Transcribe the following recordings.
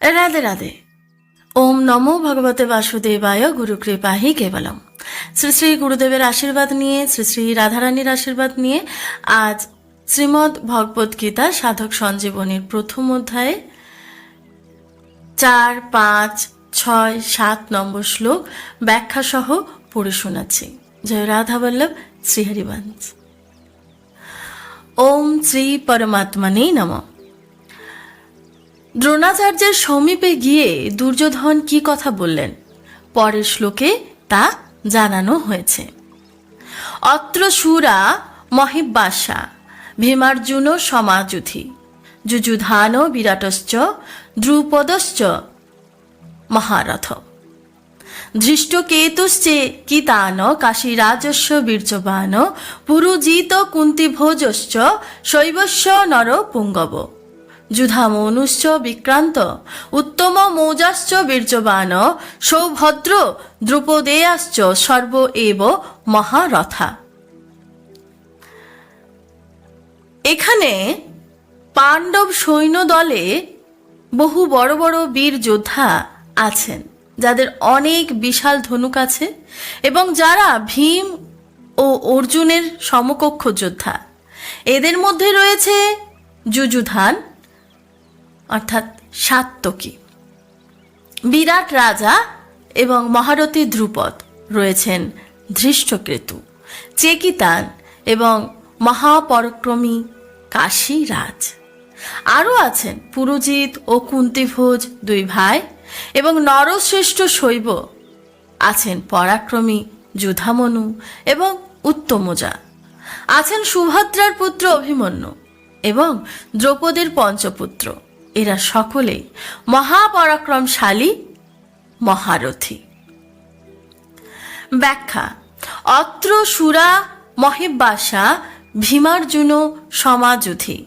রাধে রাধে। ওম নমো ভগবতে বাসুদেবায় গুরু কৃপাহি কেবলম। শ্রী শ্রী গুরুদেবের আশীর্বাদ নিয়ে, শ্রী শ্রী রাধারানীর আশীর্বাদ নিয়ে আজ শ্রীমদ্ ভগবত গীতা সাধক সঞ্জীবনীর প্রথম অধ্যায়ে চার, পাঁচ, ছয়, সাত নম্বর শ্লোক ব্যাখ্যা সহ পড়ে শোনাচ্ছি। জয় রাধা বল্লভ, শ্রীহরিবংশ। ওম শ্রী পরমাত্মনে নমঃ। দ্রোণাচার্যের সমীপে গিয়ে দুর্যোধন কি কথা বললেন? পরের শ্লোকে তা জানানো হয়েছে। অত্র সুরা মহিব্বাসা, ভীমার্জুন সমাযুধি, যুযুধান বিরাটশ্চ, দ্রুপদশ্চ মহারথ। ধৃষ্টকেতুশ্চে কিতান কাশীরাজস্য বীর্যবান, পুরুজিত কুন্তিভোজশ্চ শৈবস্য নর পুঙ্গব যুধামনুশ্চ বিক্রান্ত উত্তম মৌজাশ্চ বীর্যবান, সৌভদ্র দ্রুপদেয়াশ্চ সর্ব এব মহারথা। এখানে পাণ্ডব সৈন্য দলে বহু বড় বড় বীর যোদ্ধা আছেন, যাদের অনেক বিশাল ধনুক আছে এবং যারা ভীম ও অর্জুনের সমকক্ষ যোদ্ধা। এদের মধ্যে রয়েছে যুযুধান অর্থাৎ সাত্তকী। বিরাট রাজা এবং মহারথী ধ্রুপদ রয়েছেন ধৃষ্টকেতু, চেকিতান এবং মহাপরাক্রমী কাশী রাজ আরও আছেন পুরুজিৎ ও কুন্তিভোজ দুই ভাই এবং নরশ্রেষ্ঠ শৈব আছেন পরাক্রমী যুধামনু এবং উত্তমজা। আছেন সুভদ্রার পুত্র অভিমন্যু এবং দ্রৌপদীর পঞ্চপুত্র। এরা সকলেই মহাপরাক্রমশালী মহারথী। ব্যাখ্যা, অত্র সুরা মহিব্বাসা ভীমার্জুন সমাযুধি।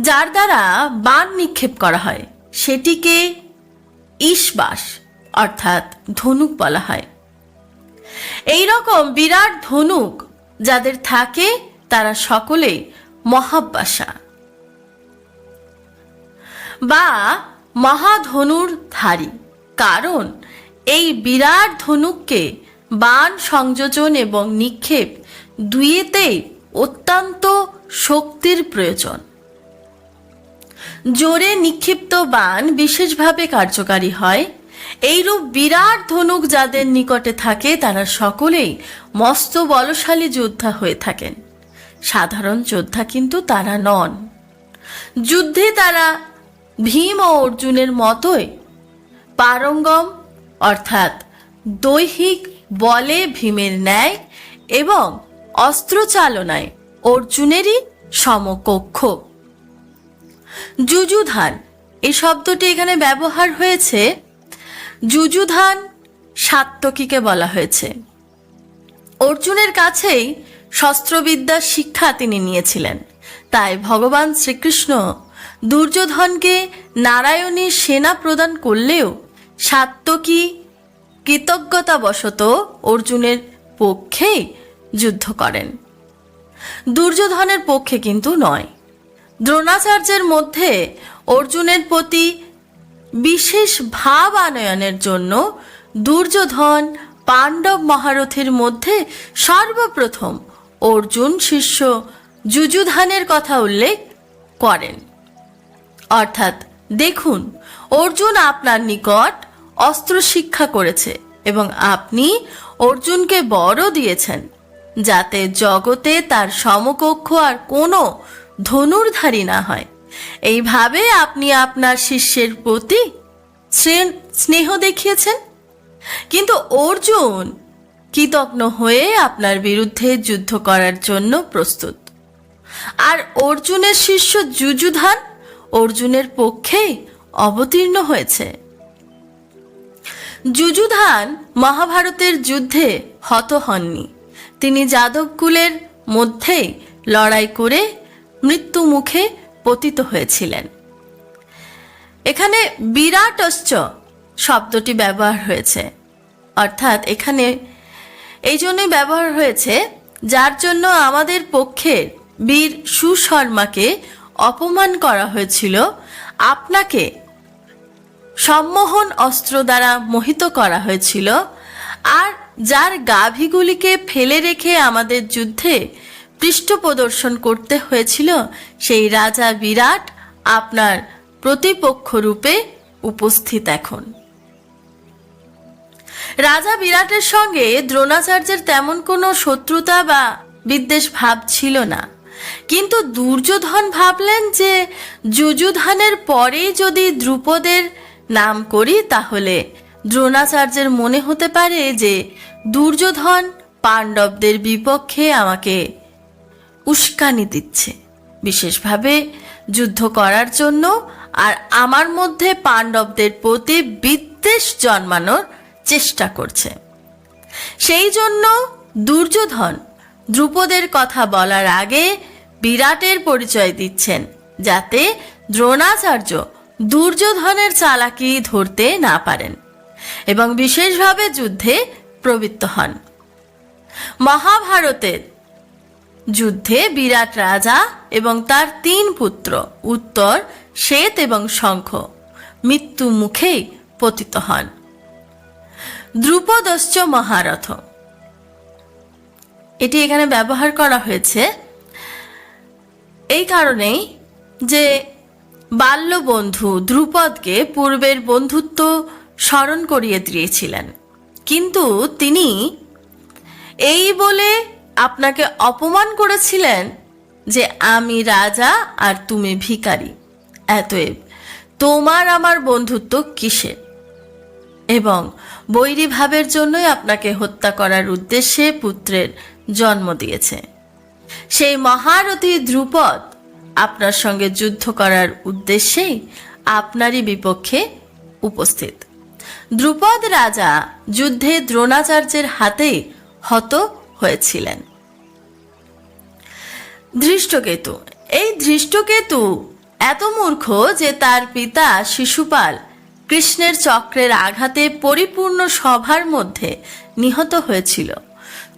যার দ্বারা বাণ নিক্ষেপ করা হয়, সেটিকে ইসবাস অর্থাৎ ধনুক বলা হয়। এই রকম বিরাট ধনুক যাদের থাকে, তারা সকলেই মহাব্বাসা। বা মহাধনুর ধারী। কারণ এই বিরাট ধনুককে বাণ সংযোজন এবং নিক্ষেপ দুইয়েতেই অত্যন্ত শক্তির প্রয়োজন। জোরে নিক্ষিপ্ত বাণ বিশেষভাবে কার্যকারী হয়। এইরূপ বিরাট ধনুক যাদের নিকটে থাকে, তারা সকলেই মস্ত বলশালী যোদ্ধা হয়ে থাকেন। সাধারণ যোদ্ধা কিন্তু তারা নন। যুদ্ধে তারা ভীম ও অর্জুনের মতোই। পারঙ্গম, অর্থাৎ দৈহিক বলে ভীমের ন্যায় এবং অস্ত্র চালনায় অর্জুনেরই সমকক্ষ। যুযুধান এই শব্দটি এখানে ব্যবহার হয়েছে। যুযুধান সাত্তকীকে বলা হয়েছে। অর্জুনের কাছেই শস্ত্রবিদ্যার শিক্ষা তিনি নিয়েছিলেন। তাই ভগবান শ্রীকৃষ্ণ দুর্যোধনকে নারায়ণী সেনা প্রদান করলেও সাত্তকী কৃতজ্ঞতাবশত অর্জুনের পক্ষেই যুদ্ধ করেন। দুর্যোধনের পক্ষে কিন্তু নয়। দ্রোণাচার্যের মধ্যে অর্জুনের প্রতি বিশেষ ভাব আনয়নের জন্য দুর্যোধন পাণ্ডব মহারথীর মধ্যে সর্বপ্রথম অর্জুন শিষ্য যুযুধানের কথা উল্লেখ করেন। অর্থাৎ, দেখুন, অর্জুন আপনার নিকট অস্ত্র শিক্ষা করেছে এবং আপনি অর্জুনকে বড় দিয়েছেন, যাতে জগতে তার সমকক্ষ আর কোনো ধনুর্ধারী না হয়। এইভাবে আপনি আপনার শিষ্যের প্রতি স্নেহ দেখিয়েছেন। কিন্তু অর্জুন কৃতজ্ঞ হয়ে আপনার বিরুদ্ধে যুদ্ধ করার জন্য প্রস্তুত। আর অর্জুনের শিষ্য যুযুধান অর্জুনের পক্ষে অবতীর্ণ হয়েছে। যুযুধান মহাভারতের যুদ্ধে হত হননি। তিনি যাদবকুলের মধ্যেই লড়াই করে মৃত্যু মুখে পতিত হয়েছিলেন। এখানে বিরাটশ্চ শব্দটি ব্যবহার হয়েছে। অর্থাৎ এখানে এই জন্যই ব্যবহার হয়েছে, যার জন্য আমাদের পক্ষের বীর সুশর্মাকে অপমান করা হয়েছিল, আপনাকে সম্মোহন অস্ত্র দ্বারা মোহিত করা হয়েছিল, আর যার গাভীগুলিকে ফেলে রেখে আমাদের যুদ্ধে পৃষ্ঠ প্রদর্শন করতে হয়েছিল, সেই রাজা বিরাট আপনার প্রতিপক্ষ রূপে উপস্থিত এখন। রাজা বিরাটের সঙ্গে দ্রোণাচার্যের তেমন কোনো শত্রুতা বা বিদ্বেষ ভাব ছিল না। কিন্তু দুর্যোধন ভাবলেন যে যুযুধানের পরেই যদি দ্রুপদের নাম করি তাহলে দ্রোণাচার্যের মনে হতে পারে যে দুর্যোধন পাণ্ডবদের বিপক্ষে আমাকে উস্কানি দিচ্ছে। বিশেষভাবে যুদ্ধ করার জন্য আর আমার মধ্যে পাণ্ডবদের প্রতি বিদ্বেষ জন্মানোর চেষ্টা করছে। সেই জন্য দুর্যোধন দ্রুপদের কথা বলার আগে বিরাটের পরিচয় দিচ্ছেন, যাতে দ্রোণাচার্য দুর্যোধনের চালাকি ধরতে না পারেন এবং বিশেষভাবে যুদ্ধে প্রবৃত্ত হন। মহাভারতের যুদ্ধে বিরাট রাজা এবং তার তিন পুত্র, উত্তর, শ্বেত এবং শঙ্খ মৃত্যু মুখেই পতিত হন। দ্রুপদশ্চ মহারথ এটি এখানে ব্যবহার করা হয়েছে। এই কারণেই যে বাল্যবন্ধু ধ্রুপদকে পূর্বের বন্ধুত্ব স্মরণ করিয়ে দিয়েছিলেন। কিন্তু তিনি এই বলে আপনাকে অপমান করেছিলেন যে আমি রাজা আর তুমি ভিখারি। এতএব তোমার আমার বন্ধুত্ব কিসে? এবং বৈরী ভাবের জন্যই আপনাকে হত্যা করার উদ্দেশ্যে পুত্রের জন্ম দিয়েছে। সেই মহারথী ধ্রুপদ আপনার সঙ্গে যুদ্ধ করার উদ্দেশ্যেই আপনারই বিপক্ষে উপস্থিত। দ্রুপদ রাজা যুদ্ধে দ্রোণাচার্যের হাতে হত হয়েছিলেন। ধৃষ্টকেতু। এই ধৃষ্টকেতু এত মূর্খ যে তার পিতা শিশুপাল কৃষ্ণের চক্রের আঘাতে পরিপূর্ণ সভার মধ্যে নিহত হয়েছিল।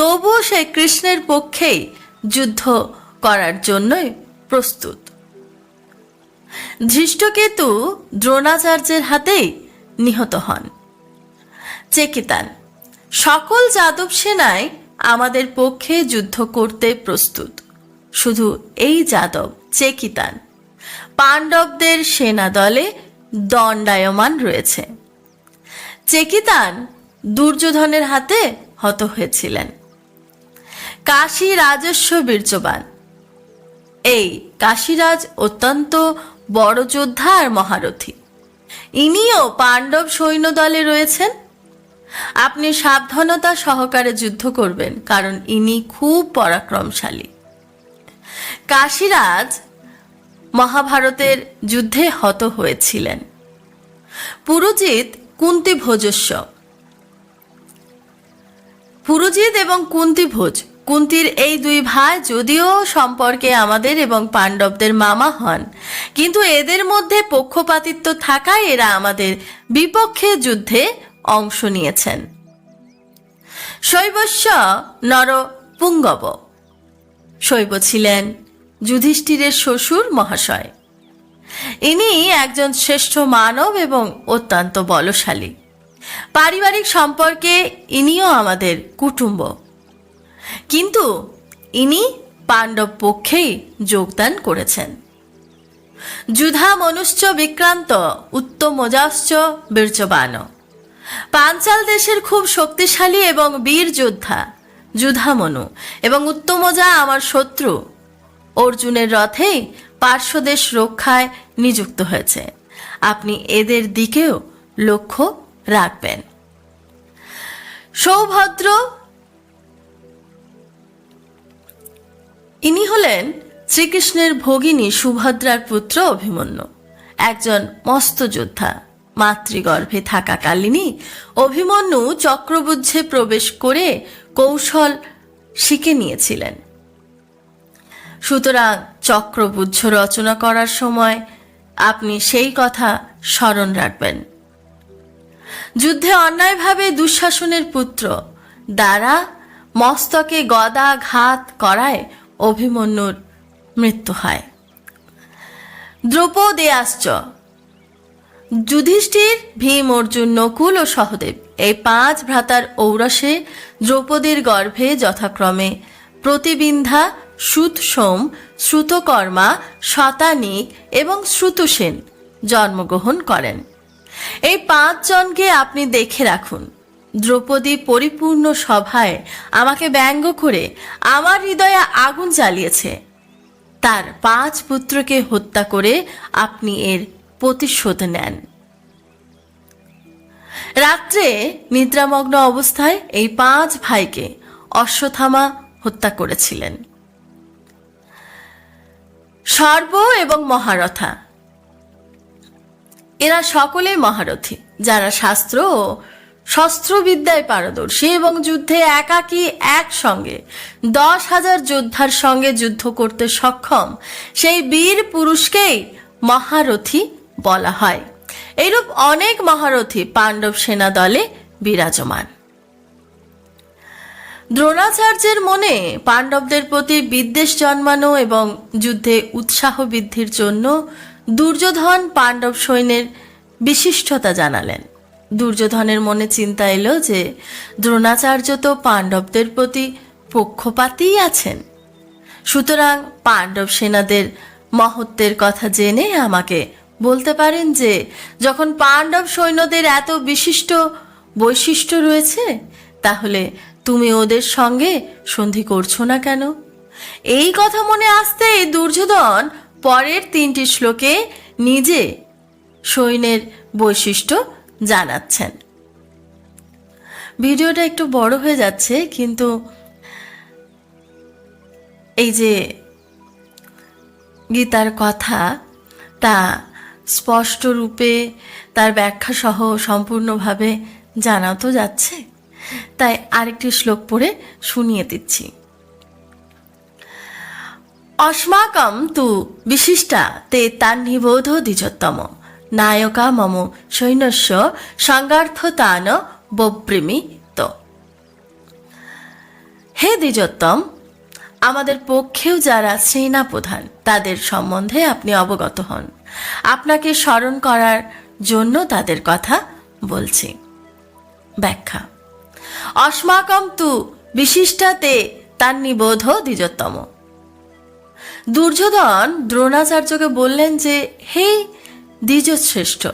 তবুও সে কৃষ্ণের পক্ষেই যুদ্ধ করার জন্যই প্রস্তুত। ধৃষ্টকেতু দ্রোণাচার্যের হাতেই নিহত হন। চেকিতান, সকল যাদব সেনায় আমাদের পক্ষে যুদ্ধ করতে প্রস্তুত। শুধু এই যাদব, চেকিতান, পাণ্ডবদের সেনা দলে দণ্ডায়মান রয়েছে। চেকিতান দুর্যোধনের হাতে হত হয়েছিলেন। কাশী রাজস্ব বীর্যবান। এই কাশীরাজ অত্যন্ত বড় যোদ্ধা আর মহারথী। ইনিও পাণ্ডব সৈন্য দলে রয়েছেন। আপনি সাবধানতা সহকারে যুদ্ধ করবেন, কারণ ইনি খুব পরাক্রমশালী। কাশীরাজ মহাভারতের যুদ্ধে হত হয়েছিলেন। পুরুজিৎ কুন্তি ভোজস্ব পুরুজিৎ এবং কুন্তি ভোজ কুন্তির এই দুই ভাই যদিও সম্পর্কে আমাদের এবং পাণ্ডবদের মামা হন, কিন্তু এদের মধ্যে পক্ষপাতিত্ব থাকায় এরা আমাদের বিপক্ষে যুদ্ধে অংশ নিয়েছেন। শৈবস্য নর পুঙ্গব শৈব ছিলেন যুধিষ্ঠিরের শ্বশুর মহাশয়। ইনি একজন শ্রেষ্ঠ মানব এবং অত্যন্ত বলশালী। পারিবারিক সম্পর্কে ইনিও আমাদের কুটুম্ব। কিন্তু ইনি পাণ্ডব পক্ষেই যোগদান করেছেন। যুধা মনুষ্য বিক্রান্ত উত্তমজাশ্চ বীর্যবান। পাঞ্চাল দেশের খুব শক্তিশালী এবং বীর যোদ্ধা যুধামনু এবং উত্তমজা আমার শত্রু। অর্জুনের রথেই পার্শ্বদেশ রক্ষায় নিযুক্ত হয়েছে। আপনি এদের দিকেও লক্ষ্য রাখবেন। সৌভদ্র ইনি হলেন শ্রীকৃষ্ণের ভগিনী সুভদ্রার পুত্র অভিমন্যু। একজন মস্ত যোদ্ধা, মাতৃগর্ভে থাকাকালীনই অভিমন্যু চক্রবুদ্ধে প্রবেশ করে কৌশল শিখে নিয়েছিলেন। সুতরাং চক্রবুদ্ধ রচনা করার সময় আপনি সেই কথা স্মরণ রাখবেন। যুদ্ধে অন্যায়ভাবে দুঃশাসনের পুত্র দ্বারা মস্তকে গদা ঘাত করায় অভিমন্যুর মৃত্যু হয়। দ্রৌপদেয়াশ্চ, যুধিষ্ঠির, ভীম, অর্জুন, নকুল ও সহদেব এই পাঁচ ভ্রাতার ঔরসে দ্রৌপদীর গর্ভে যথাক্রমে প্রতিবিন্ধা সুতসোম শ্রুতকর্মা, শতানিক এবং শ্রুতসেন জন্মগ্রহণ করেন। এই পাঁচজনকে আপনি দেখে রাখুন। দ্রৌপদী পরিপূর্ণ সভায় আমাকে ব্যঙ্গ করে আমার হৃদয়ে আগুন জ্বালিয়েছে। তার পাঁচ পুত্রকে হত্যা করে আপনি এর প্রতিশোধ নেন। রাত্রে নিদ্রামগ্ন অবস্থায় এই পাঁচ ভাইকে অশ্বথামা হত্যা করেছিলেন। সর্ব এবং মহারথা। এরা সকলে মহারথী, যারা শাস্ত্র ও শস্ত্রবিদ্যায় পারদর্শী এবং যুদ্ধে একাকী একসঙ্গে দশ হাজার যোদ্ধার সঙ্গে যুদ্ধ করতে সক্ষম সেই বীর পুরুষকেই মহারথী বলা হয়। এইরূপ অনেক মহারথী পাণ্ডব সেনা দলে বিরাজমান। দ্রোণাচার্যের মনে পাণ্ডবদের প্রতি বিদ্বেষ জন্মানো এবং যুদ্ধে উৎসাহ বৃদ্ধির জন্য দুর্যোধন পাণ্ডব সৈন্যের বিশিষ্টতা জানালেন। দুর্যোধনের মনে চিন্তা এলো যে দ্রোণাচার্য তো পাণ্ডবদের প্রতি পক্ষপাতই আছেন। সুতরাং পাণ্ডব সেনাদের মহত্বের কথা জেনে আমাকে বলতে পারেন যে, যখন পাণ্ডব সৈন্যদের এত বিশিষ্ট বৈশিষ্ট্য রয়েছে, তাহলে তুমি ওদের সঙ্গে সন্ধি করছ না কেন? এই কথা মনে আসতেই দুর্যোধন পরের তিনটি শ্লোকে নিজে সৈন্যের বৈশিষ্ট্য জানাচ্ছেন। ভিডিওটা একটু বড় হয়ে যাচ্ছে, কিন্তু এই যে গীতার কথা, তা স্পষ্ট রূপে তার ব্যাখ্যা সহ সম্পূর্ণভাবে জানাও তো যাচ্ছে। তাই আরেকটি শ্লোক পড়ে শুনিয়ে দিচ্ছি। অস্মাকম তু বিশিষ্টা তে তার নিবোধ দ্বিজোত্তম নায়কা মম সৈন্যস্য সংগার্থতান বব্রিমি হে দ্বিজোত্তম আমাদের পক্ষেও যারা সেনা প্রধান তাদের সম্বন্ধে আপনি অবগত হন। আপনাকে স্মরণ করার জন্য তাদের কথা বলছি। ব্যাখ্যা। অস্মাকম তু বিশিষ্টাতে তার নিবোধ দ্বিজোত্তম। দুর্যোধন দ্রোণাচার্যকে বললেন যে, হে দ্বিজশ্রেষ্ঠ।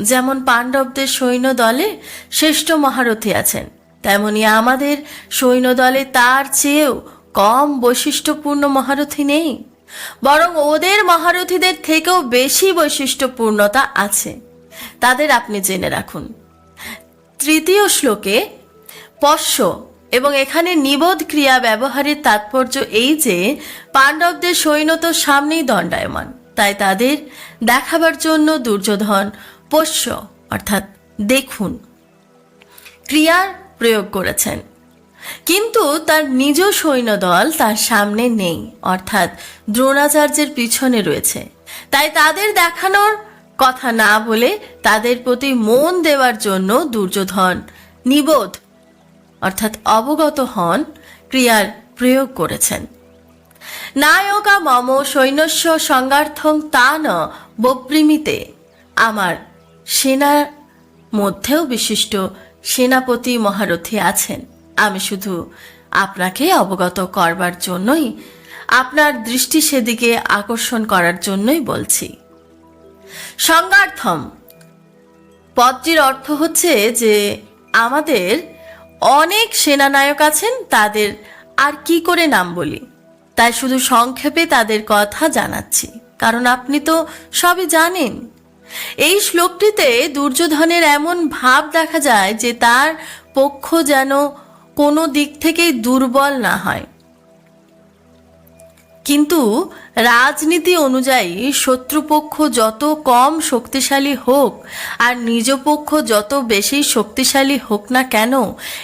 যেমন পাণ্ডবদের সৈন্য দলে শ্রেষ্ঠ মহারথী আছেন, তেমনি আমাদের সৈন্য দলে তার চেয়েও কম বৈশিষ্ট্যপূর্ণ মহারথী নেই। বরং ওদের মহারথীদের থেকেও বেশি বৈশিষ্ট্যপূর্ণতা আছে। তাদের আপনি জেনে রাখুন। তৃতীয় শ্লোকে, পশ্য এবং এখানে নিবোধ ক্রিয়া ব্যবহারের তাৎপর্য এই যে, পাণ্ডবদের সৈন্য তো সামনেই দণ্ডায়মান। তাই তাদের দেখাবার জন্য দুর্যোধন পোষ্য, অর্থাৎ দেখুন, ক্রিয়ার প্রয়োগ করেছেন। কিন্তু তার নিজ সৈন্যদল তার সামনে নেই, অর্থাৎ দ্রোণাচার্যের পিছনে রয়েছে। তাই তাদের দেখানোর কথা না বলে তাদের প্রতি মন দেওয়ার জন্য দুর্যোধন নিবোধ, অর্থাৎ অবগত হন, ক্রিয়ার প্রয়োগ করেছেন। নায়কা মম সৈন্যস্য সংগার্থং তা ন বপ্রিমিতে। আমার সেনার মধ্যেও বিশিষ্ট সেনাপতি মহারথী আছেন। আমি শুধু আপনাকে অবগত করবার জন্যই, আপনার দৃষ্টি সেদিকে আকর্ষণ করার জন্যই বলছি। সংগার্থম পদটির অর্থ হচ্ছে যে আমাদের অনেক সেনানায়ক আছেন, তাদের আর কি করে নাম বলি? তাই শুধু সংক্ষেপে তাদের কথা জানাচ্ছি। কারণ আপনি তো সবই জানেন। এই শ্লোকটিতে দুর্যোধনের এমন ভাব দেখা যায় যে তার পক্ষ যেন কোনো দিক থেকেই দুর্বল না হয়। কিন্তু রাজনীতি অনুযায়ী শত্রুপক্ষ যত কম শক্তিশালী হোক আর নিজ পক্ষ যত বেশি শক্তিশালী হোক না কেন,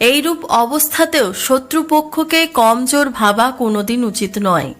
এইরূপ অবস্থাতেও শত্রুপক্ষকে কমজোর ভাবা কোনোদিন উচিত নয়।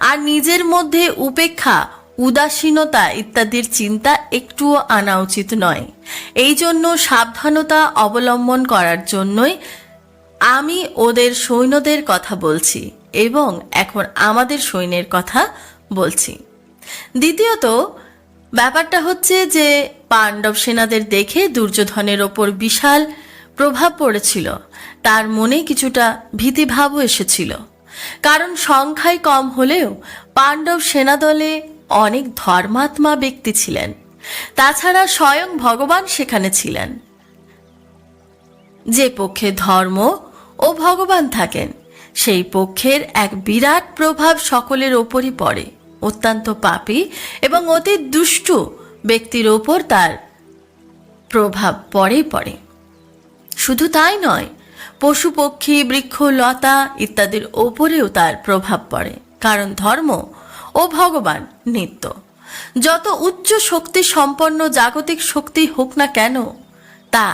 আর নিজের মধ্যে উপেক্ষা, উদাসীনতা ইত্যাদির চিন্তা একটুও আনা উচিত নয়। এই জন্য সাবধানতা অবলম্বন করার জন্যই আমি ওদের সৈন্যদের কথা বলছি। এবং এখন আমাদের সৈন্যের কথা বলছি। দ্বিতীয়ত, ব্যাপারটা হচ্ছে যে পাণ্ডব সেনাদের দেখে দুর্যোধনের ওপর বিশাল প্রভাব পড়েছিল। তার মনে কিছুটা ভীতিভাবও এসেছিল। কারণ সংখ্যায় কম হলেও পাণ্ডব সেনাদলে অনেক ধর্মাত্মা ব্যক্তি ছিলেন। তাছাড়া স্বয়ং ভগবান সেখানে ছিলেন। যে পক্ষে ধর্ম ও ভগবান থাকেন। সেই পক্ষের এক বিরাট প্রভাব সকলের ওপরই পড়ে, অত্যন্ত পাপী এবং অতি দুষ্টু ব্যক্তির ওপর তার প্রভাব পড়েই পড়ে। শুধু তাই নয়, পশু পক্ষী, বৃক্ষ, লতা ইত্যাদির ওপরেও তার প্রভাব পড়ে, কারণ ধর্ম ও ভগবান নিত্য। যত উচ্চ শক্তি সম্পন্ন জাগতিক শক্তি হোক না কেন, তা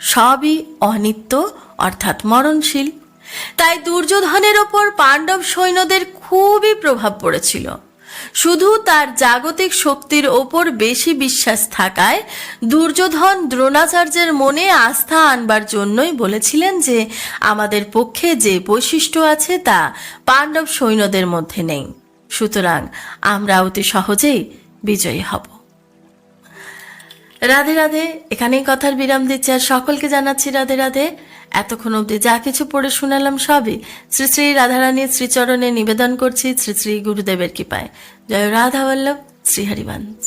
সবই অনিত্য, অর্থাৎ মরণশীল। তাই দুর্যোধনের ওপর পাণ্ডব সৈন্যদের খুবই প্রভাব পড়েছিল। শুধু তার জাগতিক শক্তির ওপর বেশি বিশ্বাস থাকায় দুর্যোধন দ্রোণাচার্যের মনে আস্থা আনবার জন্যই বলেছিলেন যে আমাদের পক্ষে যে বৈশিষ্ট্য আছে তা পাণ্ডব সৈন্যদের মধ্যে নেই। সুতরাং আমরা অতি সহজেই বিজয়ী হব। রাধে রাধে, এখানেই কথার বিরাম দিচ্ছি আর সকলকে জানাচ্ছি রাধে রাধে। এতক্ষণ অবধি যা কিছু পড়ে শুনালাম সবই শ্রী শ্রী রাধারানীর শ্রীচরণে নিবেদন করছি শ্রী শ্রী গুরুদেবের কৃপায়। জয় রাধা বল্লভ শ্রীহরিবংশ